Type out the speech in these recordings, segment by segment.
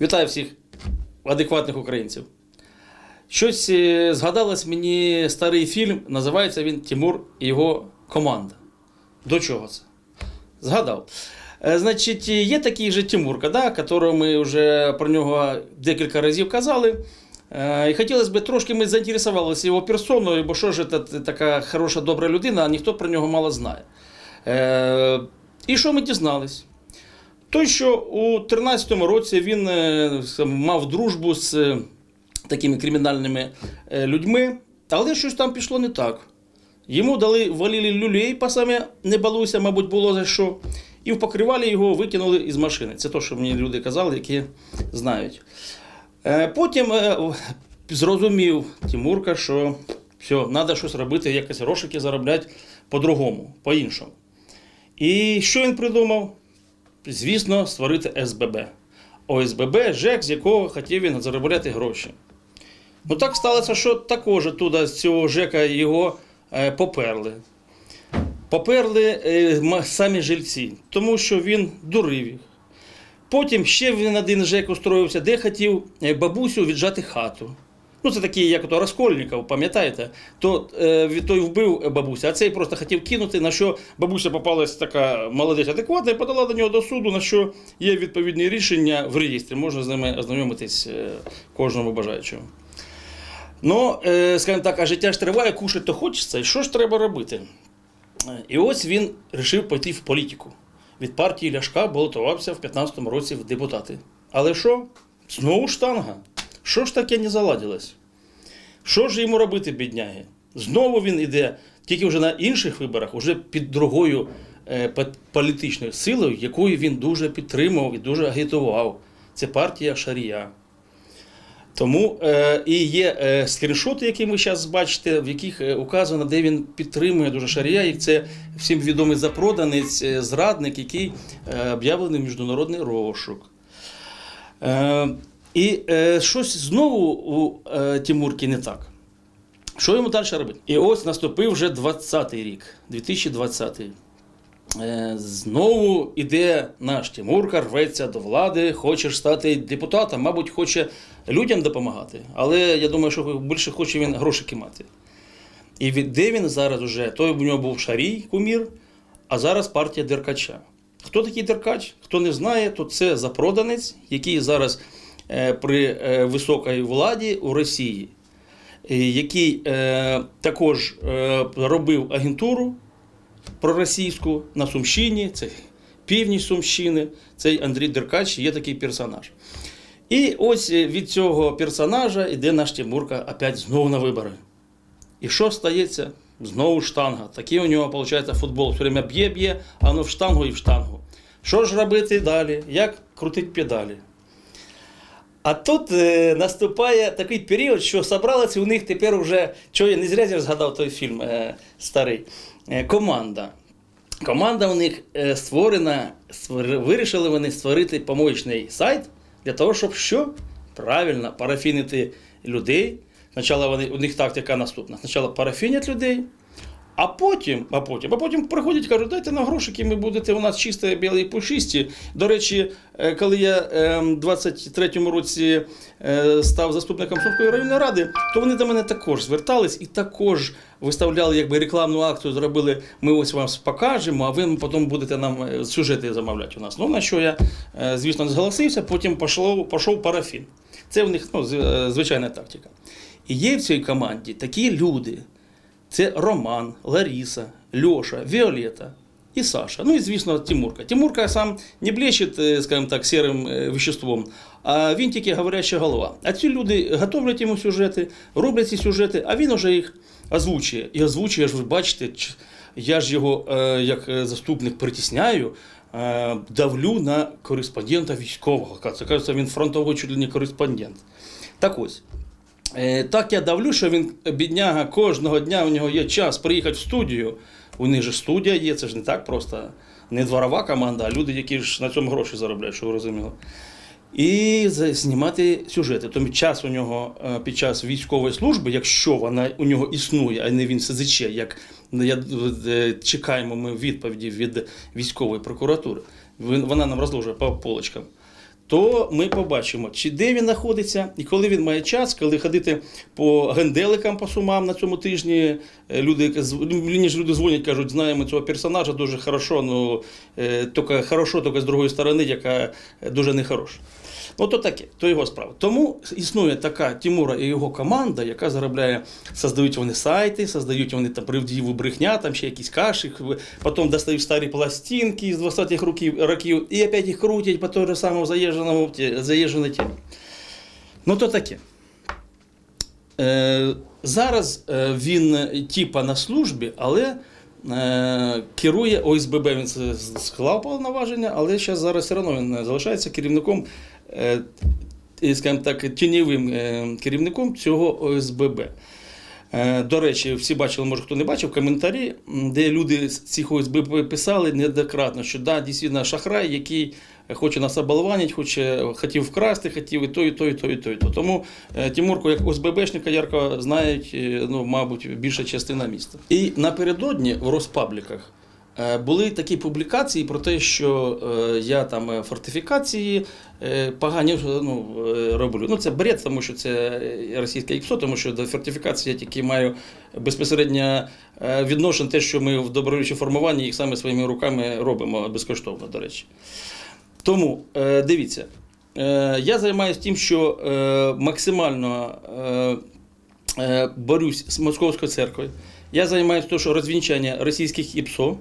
Вітаю всіх адекватних українців. Щось е, згадалось мені старий фільм, називається він Тимур і його команда. До чого це? Згадав. Е, Значить, є такий же Тимурка, да, якого ми вже про нього декілька разів казали. Е, І хотілося б трошки ми заінтересувалися його персоною, бо що ж це така хороша, добра людина, а ніхто про нього мало знає. І що ми дізнались? Той, що у 13-му році він е, мав дружбу з е, такими кримінальними е, людьми, але щось там пішло не так. Йому дали валілі люлей, по саме не балуйся, мабуть, було за що. І в покривалі його витягнули із машини. Це те, що мені люди казали, які знають. Потім зрозумів Тимурка, що все, треба щось робити, якось грошики заробляти по-другому, по-іншому. І що він придумав? Звісно, створити СББ. ОСББ, ЖЕК, з якого хотів він заробляти гроші. Ну так сталося, що також туди з цього ЖЕКа його е, поперли. Поперли е, самі жильці, тому що він дурив їх. Потім ще він один ЖЕК устроївся, де хотів е, бабусю віджати хату. Ну, це такий, як ото Раскольников, пам'ятаєте? То е, той вбив бабусю, а цей просто хотів кинути, на що бабуся попалась така молодець адекватна і подала до нього до суду, на що є відповідні рішення в реєстрі. Можна з ними ознайомитись е, кожному бажаючому. Ну, е, скажімо так, а життя ж триває, кушать то хочеться. І що ж треба робити? І ось він вирішив пойти в політику. Від партії Ляшка балотувався в 15-му році в депутати. Але що? Знову штанга. Що ж таке не заладилось? Що ж йому робити, бідняги? Знову він іде, тільки вже на інших виборах, уже під другою е, політичною силою, якою він дуже підтримував і дуже агітував. Це партія Шарія. Тому е, і є е, скріншоти, які ви зараз бачите, в яких е, указано, де він підтримує дуже Шарія. І це всім відомий запроданець, е, зрадник, який е, об'явлений в міжнародний розшук. Е, і е, щось знову у е, Тимурки не так. Що йому далі робити? І ось наступив вже 20-й рік, 2020. Е, Знову іде наш Тимурка, рветься до влади, хоче стати депутатом, мабуть, хоче людям допомагати. Але я думаю, що більше хоче він грошики мати. І від де він зараз уже? Той у нього був Шарій, кумір, а зараз партія Деркача. Хто такий Деркач? Хто не знає, то це запроданець, який зараз при е, високій владі у Росії, е, який е, також е, робив агентуру проросійську на Сумщині, це північ Сумщини, цей Андрій Деркач є такий персонаж. І ось е, від цього персонажа йде наш Тимурка опять знову на вибори. І що стається? Знову штанга. Такий у нього, виходить, футбол. Все время б'є-б'є, а воно в штангу і в штангу. Що ж робити далі? Як крутити педалі? А тут е, наступає такий період, що зібралася у них тепер вже, що я не зря я згадав той фільм е, старий, е, команда. Команда у них е, створена, створ- вирішили вони створити помоечний сайт для того, щоб що? Правильно парафінити людей. Спочатку вони, у них тактика наступна. Спочатку парафінять людей, а потім, а потім, а потім приходять кажуть, дайте нам грошики, ми будете у нас чисті, білі і пушисті. До речі, е, коли я е, в 23-му році е, став заступником Сумської районної ради, то вони до мене також звертались і також виставляли якби рекламну акцію, зробили, ми ось вам покажемо, а ви потім будете нам е, сюжети замовляти у нас. Ну, на що я, звісно, зголосився, потім пішло, пішов парафін. Це в них ну, звичайна тактика. І є в цій команді такі люди. Це Роман, Лариса, Льоша, Віолета і Саша. Ну і, звісно, Тимурка. Тимурка сам не блещет, е, скажімо так, сірим е, веществом, а він тільки говоряща голова. А ці люди готовлять йому сюжети, роблять ці сюжети, а він уже їх озвучує. І озвучує, ж ви бачите, я ж його е, як заступник притісняю. Давлю на кореспондента військового. Це кажеться, він фронтовий чуть ли не кореспондент. Так ось. Е, Так я давлю, що він бідняга кожного дня у нього є час приїхати в студію. У них же студія є, це ж не так просто. Не дворова команда, а люди, які ж на цьому гроші заробляють, що ви розуміли. І знімати сюжети. Тому час у нього е, під час військової служби, якщо вона у нього існує, а не він СЗЧ, як я, е, чекаємо ми відповіді від військової прокуратури, вона нам розложує по полочкам то ми побачимо, чи де він знаходиться, і коли він має час, коли ходити по генделикам по сумам на цьому тижні. е, Люди, ніж люди дзвонять, кажуть, знаємо цього персонажа дуже хорошо, ну е, тільки хорошо, тільки з другої сторони, яка дуже нехороша. Ну, то таке, то його справа. Тому існує така Тимура і його команда, яка заробляє, создають вони сайти, создають вони там правдиву брехня, там ще якісь каші, потім достають старі пластинки з 20-х років, років і опять їх крутять по той самому заїждженому заїждженій темі. Ну, то таке. Е, зараз е, він е, типа на службі, але е, керує ОСББ. Він склав повноваження, але зараз все одно він залишається керівником, е, скажімо так, тіньовим е, керівником цього ОСББ. Е, До речі, всі бачили, може хто не бачив, коментарі, де люди з цих ОСББ писали неоднократно, що да, дійсно шахрай, який хоче нас оболванити, хоче, хотів вкрасти, хотів і то, і то, і то, і то. І то. Тому е, Тимурку, як ОСББшника, ярко знають, е, ну, мабуть, більша частина міста. І напередодні в розпабліках е, були такі публікації про те, що е, я там е, фортифікації е, погані ну, е, роблю. Ну, це бред, тому що це е, російське ІПСО, тому що до фортифікації я тільки маю безпосередньо е, відношення те, що ми в добровольчому формуванні їх саме своїми руками робимо безкоштовно, до речі. Тому е, дивіться, е, я займаюся тим, що е, максимально е, е, борюсь з Московською церквою. Я займаюся тим, що розвінчання російських ІПСО.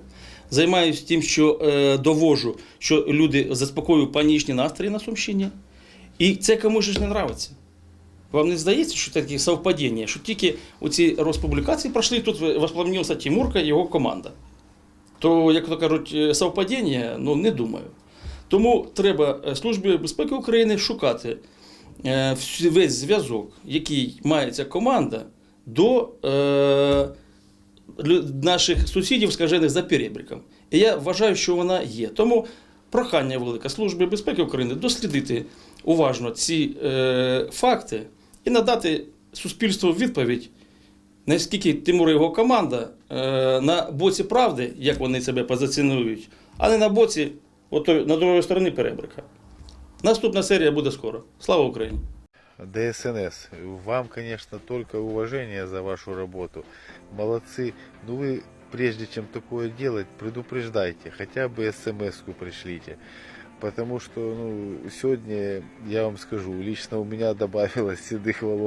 Займаюся тим, що е, довожу, що люди заспокоюють панічні настрої на Сумщині. І це комусь ж не нравиться. Вам не здається, що це таке совпадіння, що тільки оці розпублікації пройшли, тут воспламенився Тимурка і його команда. То, як то кажуть, е, совпадіння, ну не думаю. Тому треба е, Службі безпеки України шукати е, весь зв'язок, який має ця команда до е, наших сусідів, скажених за перебріком. І я вважаю, що вона є. Тому прохання велике Служби безпеки України дослідити уважно ці е, факти і надати суспільству відповідь, наскільки Тимур і його команда е, на боці правди, як вони себе позиціонують, а не на боці на другої сторони перебрика. Наступна серія буде скоро. Слава Україні! ДСНС, вам, конечно, только уважение за вашу работу. Молодцы. Ну вы, прежде чем такое делать, предупреждайте, хотя бы смс-ку пришлите. Потому что ну, сегодня, я вам скажу, лично у меня добавилось седых волос